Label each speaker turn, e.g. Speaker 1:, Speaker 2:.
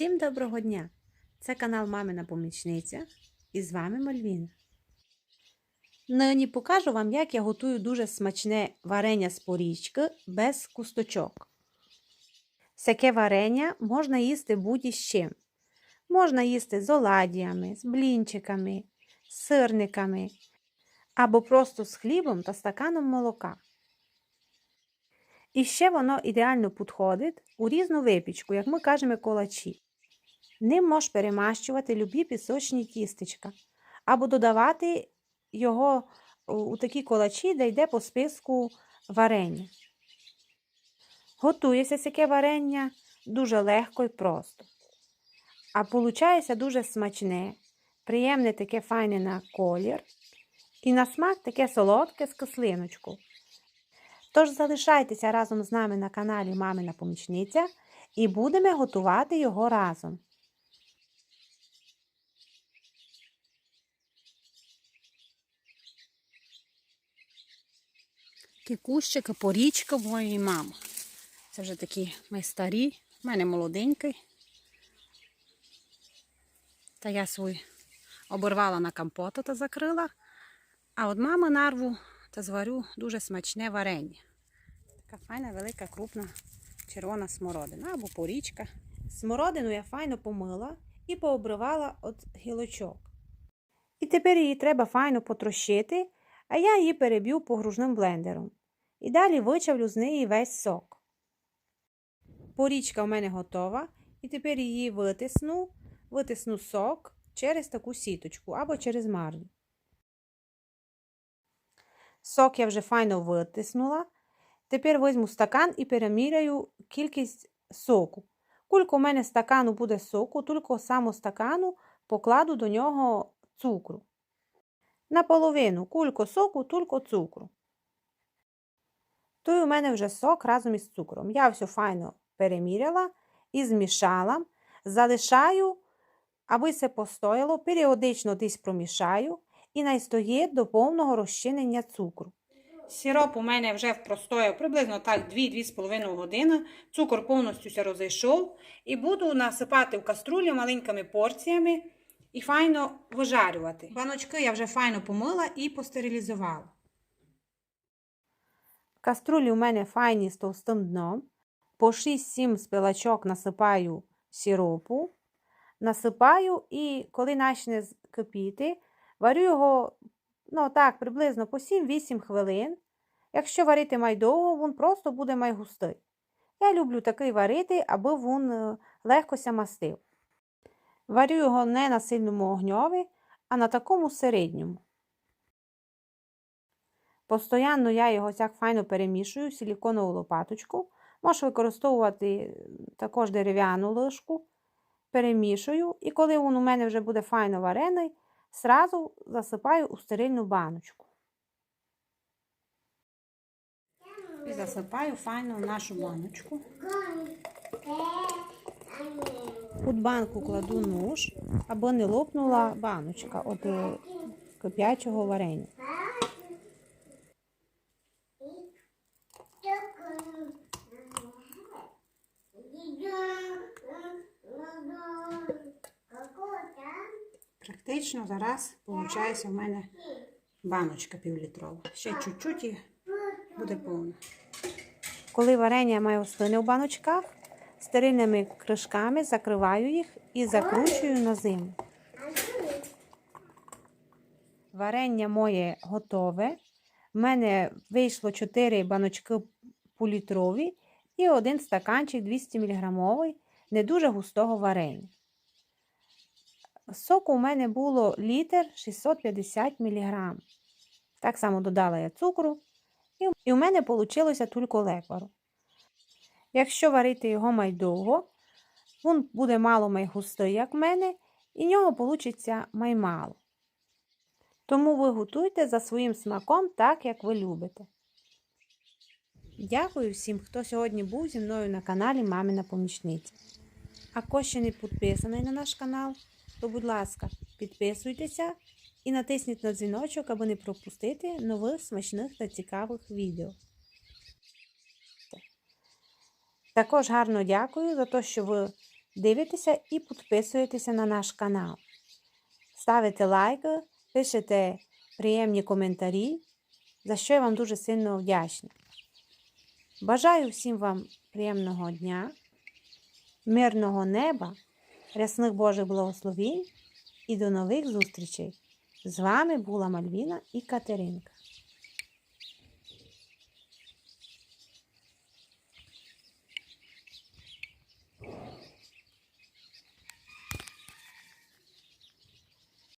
Speaker 1: Всім доброго дня! Це канал Мамина Помічниця і з вами Мальвіна. Нині покажу вам, як я готую дуже смачне варення з порічки без кусточок. Всяке варення можна їсти будь-із чим. Можна їсти з оладіями, з блінчиками, з сирниками або просто з хлібом та стаканом молока. І ще воно ідеально підходить у різну випічку, як ми кажемо, колачі. Ним можеш перемащувати любі пісочні тістечка, або додавати його у такі колачі, де йде по списку варення. Готується таке варення дуже легко і просто. А виходить дуже смачне, приємне таке файне на колір, і на смак таке солодке з кислиночку. Тож залишайтеся разом з нами на каналі Мамина Помічниця і будемо готувати його разом.
Speaker 2: Кікущика, порічка в моєї мами. Це вже такі ми старі, в мене молоденький. Та я свій оборвала на компоту та закрила. А от мами нарву та зварю дуже смачне варення. Така файна, велика, крупна червона смородина або порічка.
Speaker 1: Смородину я файно помила і пообривала від гілочок. І тепер її треба файно потрощити, а я її переб'ю погружним блендером. І далі вичавлю з неї весь сок. Порічка в мене готова, і тепер її витисну, витисну сок через таку сіточку або через марлю. Сок я вже файно витиснула. Тепер візьму стакан і переміряю кількість соку. Кілько в мене стакану буде соку, тільки саму стакану покладу до нього цукру. Наполовину кулько соку, тільки цукру. Той у мене вже сок разом із цукром. Я все файно переміряла і змішала, залишаю, аби це постояло, періодично десь промішаю і найстоє до повного розчинення цукру.
Speaker 2: Сироп у мене вже простояв приблизно так 2-2,5 години. Цукор повністю розійшов. І буду насипати в каструлю маленькими порціями і файно вижарювати. Баночки я вже файно помила і постерилізувала.
Speaker 1: Каструлі у мене файні з товстим дном. По 6-7 спилачок насипаю сиропу, насипаю і коли почне кипіти, варю його ну так, приблизно по 7-8 хвилин. Якщо варити май довго, він просто буде май густий. Я люблю такий варити, аби він легко мастив. Варю його не на сильному огньові, а на такому середньому. Постоянно я його так файно перемішую, в силіконову лопаточку. Можу використовувати також дерев'яну ложку. Перемішую, і коли він у мене вже буде файно варений, Сразу засипаю у стерильну баночку.
Speaker 2: І засипаю файно в нашу баночку.
Speaker 1: У банку кладу нож, аби не лопнула баночка від кип'ячого варення.
Speaker 2: Практично зараз виходить у мене баночка півлітрова. Ще чуть-чуть і буде повна.
Speaker 1: Коли варення має остини в баночках, стерильними кришками закриваю їх і закручую на зиму. Варення моє готове. У мене вийшло 4 баночки політрові і один стаканчик 200 мг не дуже густого варення. Соку у мене було літр 650 мг. Так само додала я цукру, і у мене вийшло тільки леквару. Якщо варити його майдовго, він буде мало май густий, як в мене, і нього вийде маймало. Тому ви готуйте за своїм смаком так, як ви любите. Дякую всім, хто сьогодні був зі мною на каналі Мамина Помічниця. А хто ще не підписаний на наш канал, то, будь ласка, підписуйтеся і натисніть на дзвіночок, аби не пропустити нових смачних та цікавих відео. Також гарно дякую за те, що ви дивитеся і підписуєтеся на наш канал. Ставите лайки, пишете приємні коментарі, за що я вам дуже сильно вдячна. Бажаю всім вам приємного дня, мирного неба, рясних Божих благословінь і до нових зустрічей. З вами була Мальвіна і Катеринка.